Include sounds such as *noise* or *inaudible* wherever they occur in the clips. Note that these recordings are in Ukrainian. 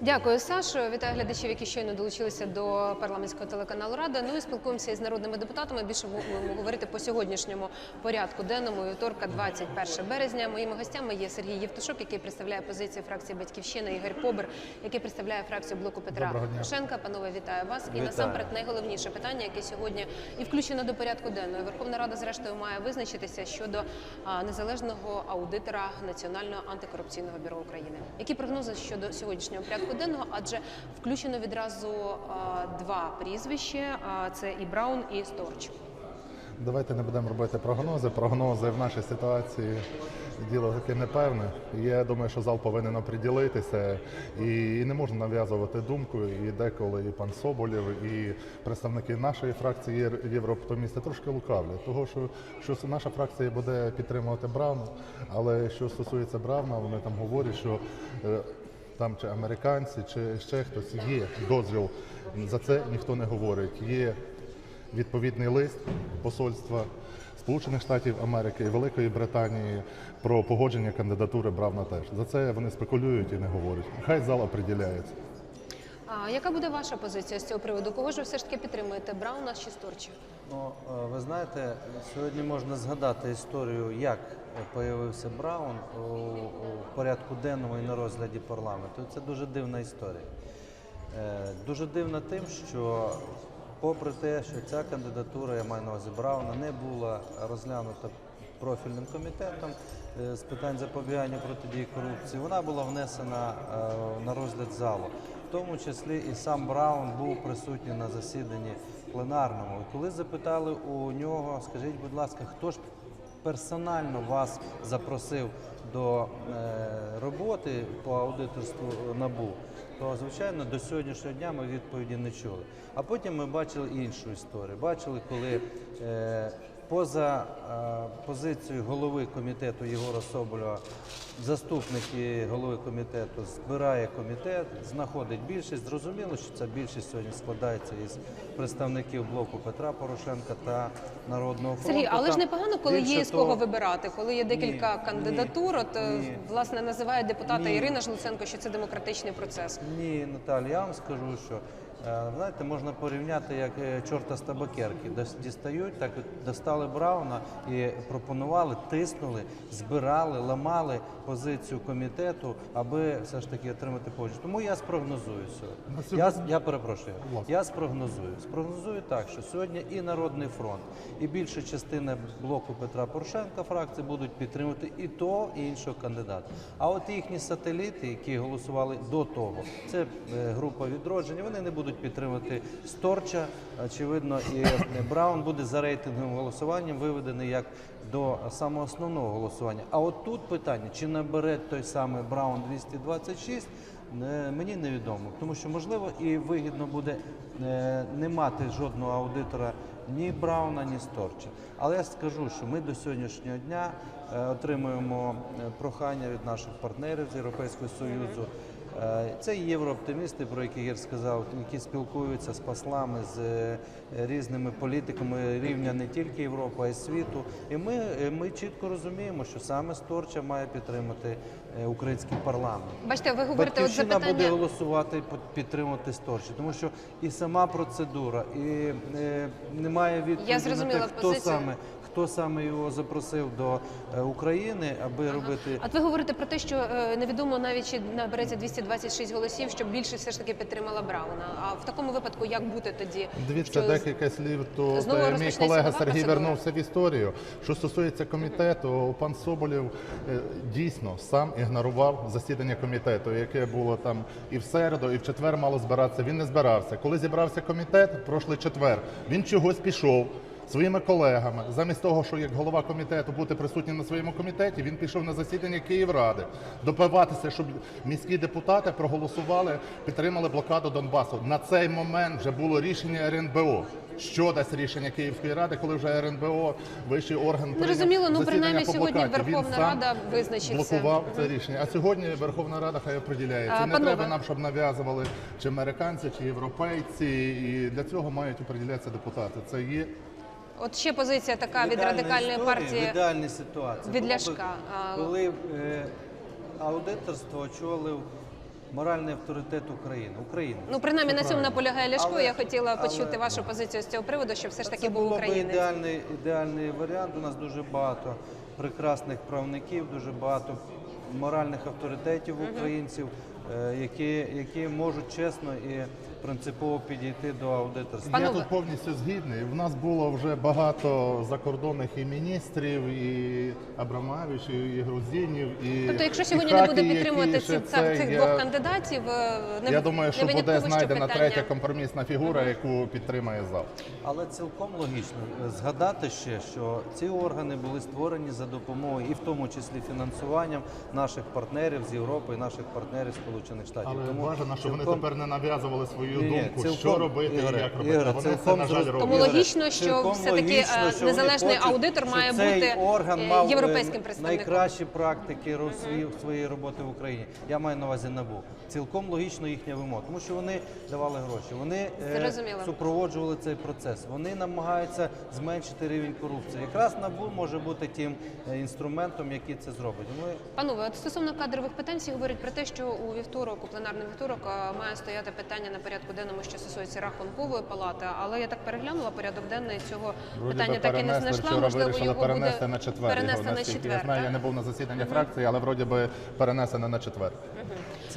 Дякую, Сашо. Вітаю глядачів, які щойно долучилися до парламентського телеканалу Рада. Ну і спілкуємося із народними депутатами. Більше будемо говорити по сьогоднішньому порядку денному вівторка, 21 березня. Моїми гостями є Сергій Євтушок, який представляє позицію фракції Батьківщина, Ігор Побер, який представляє фракцію блоку Петра. Порошенка. Панове, вітаю вас. І насамперед найголовніше питання, яке сьогодні і включено до порядку денного. Верховна Рада, зрештою, має визначитися щодо незалежного аудитора Національного антикорупційного бюро України. Які прогнози щодо сьогоднішнього порядку денного? Адже включено відразу два прізвища: це і Браун, і Сторч. Давайте не будемо робити прогнози. Прогнози в нашій ситуації діло таке непевне. Я думаю, що зал повинен оприділитися і, не можна нав'язувати думку. І деколи і пан Соболєв, і представники нашої фракції Єврооптимісти трошки лукавлять. Того, що, що наша фракція буде підтримувати Брауна, але що стосується Брауна, вони там говорять, що е, там чи американці, чи ще хтось є дозвіл. За це ніхто не говорить. Є відповідний лист посольства Сполучених Штатів Америки і Великої Британії про погодження кандидатури брав на теж. За це вони спекулюють і не говорять. Хай зал оприділяється. А яка буде ваша позиція з цього приводу? Кого ж ви все ж таки підтримуєте? Брауна чи Сторча? Ну, е, ви знаєте, сьогодні можна згадати історію, як появився Браун у, у порядку денному і на розгляді парламенту. Це дуже дивна історія. Е, Дуже дивна тим, що попри те, що ця кандидатура, я маю на увазі Брауна, не була розглянута профільним комітетом е, з питань запобігання протидії корупції, вона була внесена е, на розгляд залу. В тому числі і сам Браун був присутній на засіданні пленарному. І коли запитали у нього, скажіть, будь ласка, хто ж персонально вас запросив до е, роботи по аудиторству НАБУ, то звичайно до сьогоднішнього дня ми відповіді не чули. А потім ми бачили іншу історію. Бачили, коли поза е, позицією голови комітету Єгора Соболєва, заступник голови комітету збирає комітет, знаходить більшість. Зрозуміло, що ця більшість сьогодні складається із представників блоку Петра Порошенка та Народного фронту. Сергій, але ж непогано, коли є з того- кого вибирати, коли є декілька Ні, кандидатур. От е, ні. власне називає депутата Ні. Ірина Жлуценко, що це демократичний процес. Ні, Наталі, я вам скажу, що знаєте, можна порівняти як е, чорта з табакерки. Дістають, так достали Брауна і пропонували, тиснули, збирали, ламали позицію комітету, аби все ж таки отримати погодження. Тому я спрогнозую сьогодні. Я, я перепрошую. Я спрогнозую. Спрогнозую так, що сьогодні і Народний фронт, і більша частина блоку Петра Порошенка фракції будуть підтримувати і того, і іншого кандидата. А от їхні сателіти, які голосували до того, це е, група відродження, вони не будуть підтримувати Сторча. Очевидно, і е, Браун буде за рейтинговим голосуванням виведений як до самого основного голосування. А от тут питання, чи набере той самий Браун 226, мені невідомо, тому що можливо і вигідно буде е, не мати жодного аудитора ні Брауна, ні Сторча. Але я скажу, що ми до сьогоднішнього дня е, отримуємо е, прохання від наших партнерів з Європейського Союзу. Е, Це єврооптимісти, про яких я сказав, які спілкуються з послами, з е, різними політиками рівня не тільки Європи, а й світу. І ми, е, ми чітко розуміємо, що саме Сторча має підтримати український парламент. Бачите, ви говорите, от Батьківщина буде голосувати підтримувати Сторчі, тому що і сама процедура, і немає відповіді на те, хто позицію. саме хто саме його запросив до е, України, аби робити. От ви говорите про те, що е, невідомо навіть чи набереться 226 голосів, щоб більше все ж таки підтримала Брауна. А в такому випадку як бути тоді? Дивіться, Що декілька слів. То мій колега Сергій процедура? вернувся в історію. Що стосується комітету, пан Соболєв е, дійсно сам ігнорував засідання комітету, яке було там і в середу, і в четвер мало збиратися. Він не збирався. Коли зібрався комітет, прошлий четвер, він чогось пішов. Своїми колегами, замість того, що як голова комітету бути присутнім на своєму комітеті, він пішов на засідання Київради допиватися, щоб міські депутати проголосували, підтримали блокаду Донбасу. На цей момент вже було рішення РНБО. Що дасть рішення Київської ради, коли вже РНБО, вищий орган прийняв зрозуміло, ну, принаймні, сьогодні Верховна Рада визначиться. блокував це рішення. А сьогодні Верховна Рада хай оприділяється. Не панове. треба нам, щоб нав'язували чи американці, чи європейці. І для цього мають оприділятися депутати. Це є От ще позиція така від Ідеальна радикальної історія, партії. в ідеальній ситуації. від Ляшка. Коли е, аудиторство очолив моральний авторитет України. України. Ну принаймні на цьому наполягає Ляшко. Але- Я хотіла але- почути вашу позицію з цього приводу, щоб все ж таки Це був було б українець. ідеальний, ідеальний варіант. У нас дуже багато прекрасних правників, дуже багато моральних авторитетів українців, е, які, які можуть чесно і принципово підійти до аудиторства. Я Панове. тут повністю згідний. В нас було вже багато закордонних і міністрів, і Абрамовичів, і Грузинів, і Тобто, якщо і сьогодні не буде підтримувати які ці, ще ця- цих це, двох кандидатів, е, не Я думаю, що не буде винятково, знайдена питання- третя компромісна фігура, яку підтримає зал. Але цілком логічно е, згадати ще, що ці органи були створені за допомогою і в тому числі фінансуванням наших партнерів з Європи і наших партнерів Сполучених Штатів. Але бажано, щоб вони цілком- тепер не нав'язували свою Ні, ні, думку, цілком, що робити і як робити. Ігоре, вони це, на жаль, роблять. Тому логічно, що все-таки, е, незалежний хочуть, аудитор має цей бути, орган е, мав європейським представником. найкращі практики своєї роботи в Україні. Я маю на увазі НАБУ. Цілком логічно їхня вимога, тому що вони давали гроші, вони е, Зрозуміло. супроводжували цей процес. Вони намагаються зменшити рівень корупції. Якраз НАБУ може бути тим е, інструментом, який це зробить. Ми Панове, от стосовно кадрових питань, всі говорять про те, що у вівторок, у пленарний вівторок, має стояти питання на порядку денному, що стосується рахункової палати. Але я так переглянула порядок денний цього Вроді питання так і не знайшла. вчора Можливо, вирішили його перенести буде на четвер. перенести його, на четвер. я знаю, я не був на засіданні фракції, але вроді би перенесено на четвер.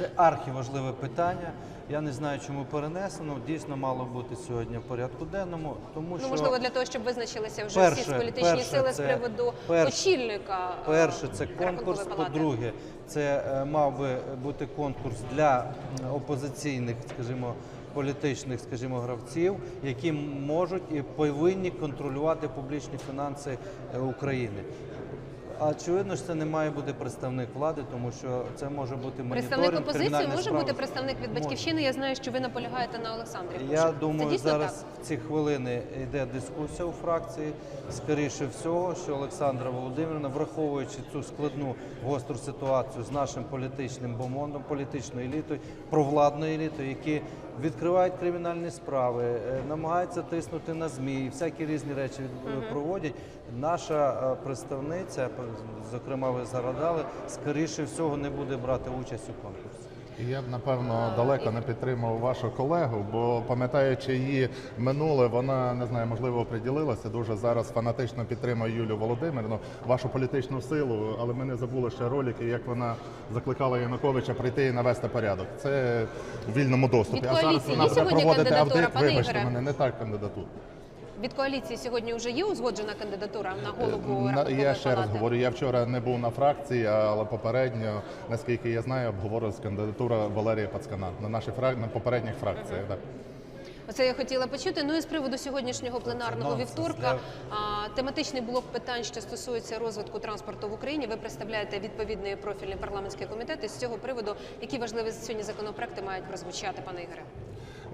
Це архіважливе питання. Я не знаю, чому перенесено. Дійсно мало бути сьогодні в порядку денному, тому Ну, що можливо, для того, щоб визначилися вже Перше- всі політичні перше сили з приводу перше- очільника. е, перше це конкурс. По-друге, це е, мав би бути конкурс для опозиційних, скажімо. Політичних, скажімо, гравців, які можуть і повинні контролювати публічні фінанси е, України. Очевидно ж це не має бути представник влади, тому що це може бути моніторинг, Представник опозиції може справи. бути представник від батьківщини. Я знаю, що ви наполягаєте на Олександрі. Я Кужель. думаю, дійсно зараз так? в ці хвилини йде дискусія у фракції. Скоріше всього, що Олександра Володимирівна, враховуючи цю складну гостру ситуацію з нашим політичним бомондом, політичною елітою, провладною елітою, які відкривають кримінальні справи, е, намагаються тиснути на змі, і всякі різні речі від- проводять. Наша е, представниця, зокрема, ви згадали, скоріше всього не буде брати участь у конкурсі. Я б напевно далеко не підтримав вашу колегу, бо пам'ятаючи її минуле, вона не знаю, можливо, приділилася дуже зараз. Фанатично підтримує Юлію Володимирівну, вашу політичну силу. Але ми не забули ще ролики, як вона закликала Януковича прийти і навести порядок. Це в вільному доступі. Від а зараз вона буде проводити пане Вибачте мене, не так кандидатура. Від коаліції сьогодні вже є узгоджена кандидатура на голову На- рахункової Я ще раз палати? говорю, я вчора не був на фракції, але попередньо, наскільки я знаю, обговорилась кандидатура Валерія Пацкана на фрак... на попередніх фракціях. так. Оце я хотіла почути. Ну і з приводу сьогоднішнього пленарного вівторка тематичний блок питань, що стосується розвитку транспорту в Україні. Ви представляєте відповідний профільний парламентський комітет. І з цього приводу які важливі сьогодні законопроекти мають прозвучати, пане Ігоре?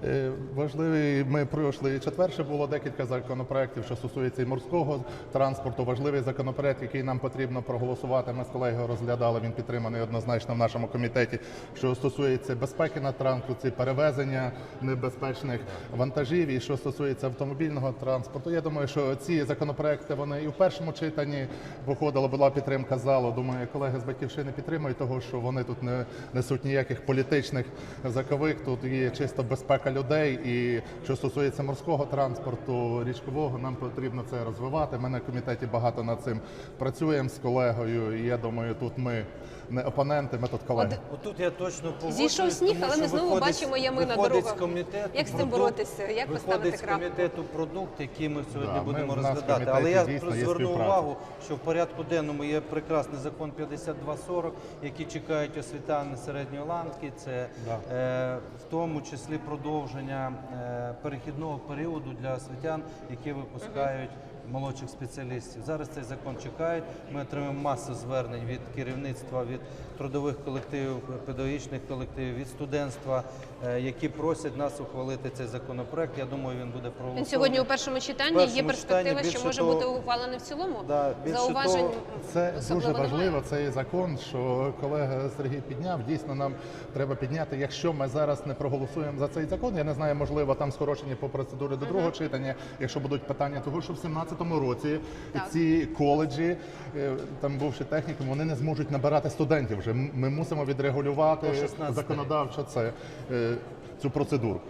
Е, Важливий, ми пройшли четвер ще було декілька законопроєктів, що стосується і морського транспорту. Важливий законопроект, який нам потрібно проголосувати. Ми з колегою розглядали. Він підтриманий однозначно в нашому комітеті. Що стосується безпеки на транспорті, перевезення небезпечних вантажів, і що стосується автомобільного транспорту. Я думаю, що ці законопроекти вони і в першому читанні виходила, була підтримка залу. Думаю, колеги з батьківщини підтримують того, що вони тут не несуть ніяких політичних заковик. Тут є чисто безпека людей. І що стосується морського транспорту, річкового, нам потрібно це розвивати. Ми на комітеті багато над цим працюємо з колегою. І я думаю, тут ми не опоненти, ми тут колеги. Отут я точно погоджуюсь. Зійшов сніг, тому але що ми знову виходить- бачимо ями на виходить дорогах. з комітету Як з цим продукт- боротися? Як поставити виходить з крапку? комітету продукт, який ми сьогодні Да, ми будемо в нас в розглядати. Але я дійсно є зверну співпраця. увагу, що в порядку денному є прекрасний закон 5240, який чекають освітяни середньої ланки. Це Да. е, в тому числі продовження е, перехідного періоду для освітян, які випускають. Молодших спеціалістів зараз цей закон чекають. Ми отримаємо масу звернень від керівництва, від трудових колективів, педагогічних колективів, від студентства, е, які просять нас ухвалити цей законопроект. Я думаю, він буде проголосований. Він сьогодні у першому читанні. першому Є перспектива, що може того- бути ухвалений в цілому. Да, Зауважень того, Це дуже немає. важливо. Цей закон, що колега Сергій підняв. Дійсно, нам треба підняти. Якщо ми зараз не проголосуємо за цей закон, я не знаю, можливо, там скорочені по процедурі до другого читання. Якщо будуть питання того, що в 17 2024 році Так. ці коледжі, е, там бувши технікум, вони не зможуть набирати студентів вже. Ми мусимо відрегулювати законодавчо це, е, цю процедуру.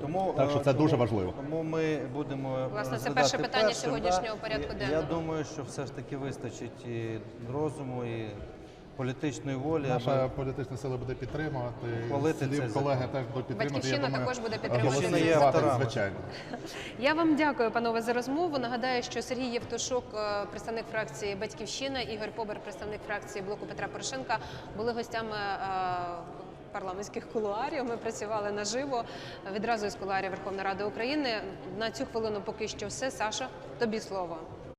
Тому, Так що е, це тому- дуже важливо. Тому ми будемо Власне, це перше питання першим, сьогоднішнього да. порядку І Я денного. думаю, що все ж таки вистачить і розуму, і політичної волі. Наша аби- політична сила буде підтримувати. Ухвалити слів цей колеги закон. теж будуть підтримати. Батьківщина також буде підтримувати є звичайно. *laughs* Я вам дякую, панове, за розмову. Нагадаю, що Сергій Євтушок, е, представник фракції Батьківщина, Ігор Побер, представник фракції блоку Петра Порошенка, були гостями. е, Парламентських кулуарів ми працювали наживо відразу із кулуарів Верховної Ради України. На цю хвилину поки що все. Саша, тобі слово.